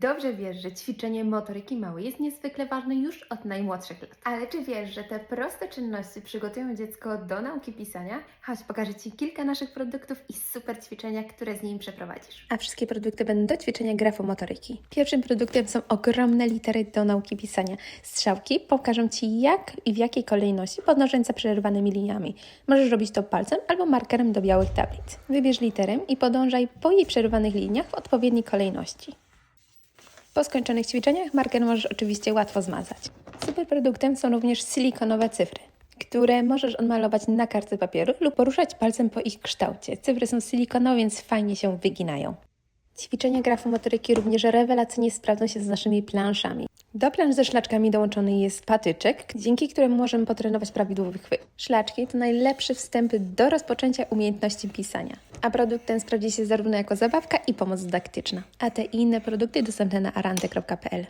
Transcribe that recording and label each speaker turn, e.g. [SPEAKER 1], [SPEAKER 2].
[SPEAKER 1] Dobrze wiesz, że ćwiczenie motoryki małej jest niezwykle ważne już od najmłodszych lat. Ale czy wiesz, że te proste czynności przygotują dziecko do nauki pisania? Chodź, pokażę Ci kilka naszych produktów i super ćwiczenia, które z nimi przeprowadzisz. A wszystkie produkty będą do ćwiczenia grafomotoryki. Pierwszym produktem są ogromne litery do nauki pisania. Strzałki pokażą Ci jak i w jakiej kolejności podążać za przerywanymi liniami. Możesz robić to palcem albo markerem do białych tablic. Wybierz literę i podążaj po jej przerywanych liniach w odpowiedniej kolejności. Po skończonych ćwiczeniach marker możesz oczywiście łatwo zmazać. Super produktem są również silikonowe cyfry, które możesz odmalować na kartce papieru lub poruszać palcem po ich kształcie. Cyfry są silikonowe, więc fajnie się wyginają. Ćwiczenia grafomotoryki również rewelacyjnie sprawdzą się z naszymi planszami. Do plansz ze szlaczkami dołączony jest patyczek, dzięki któremu możemy potrenować prawidłowy chwyt. Szlaczki to najlepszy wstęp do rozpoczęcia umiejętności pisania, a produkt ten sprawdzi się zarówno jako zabawka i pomoc dydaktyczna. A te i inne produkty dostępne na arante.pl.